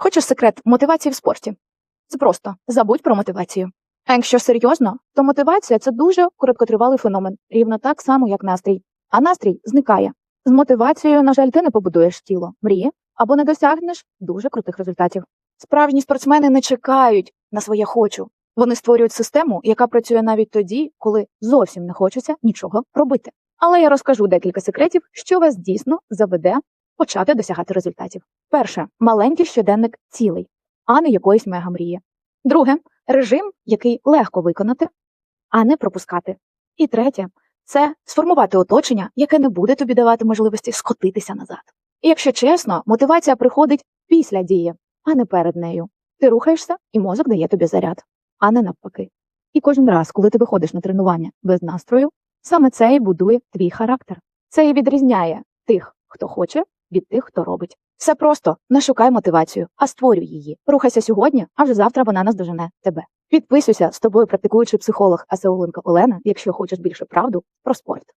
Хочеш секрет мотивації в спорті? Це просто забудь про мотивацію. А якщо серйозно, то мотивація це дуже короткотривалий феномен, рівно так само, як настрій. А настрій зникає. З мотивацією, на жаль, ти не побудуєш тіло, мрії або не досягнеш дуже крутих результатів. Справжні спортсмени не чекають на своє хочу. Вони створюють систему, яка працює навіть тоді, коли зовсім не хочеться нічого робити. Але я розкажу декілька секретів, що вас дійсно заведе почати досягати результатів. Перше маленький щоденник цілий, а не якоїсь мегамрії. Друге режим, який легко виконати, а не пропускати. І третє це сформувати оточення, яке не буде тобі давати можливості скотитися назад. І якщо чесно, мотивація приходить після дії, а не перед нею. Ти рухаєшся, і мозок дає тобі заряд, а не навпаки. І кожен раз, коли ти виходиш на тренування без настрою, саме це і будує твій характер. Це і відрізняє тих, хто хоче, від тих, хто робить. Все просто не шукай мотивацію, а створюй її. Рухайся сьогодні, а вже завтра вона наздожене тебе. Підписуйся з тобою, практикуючий психолог Асеуленко Олена, якщо хочеш більше правду про спорт.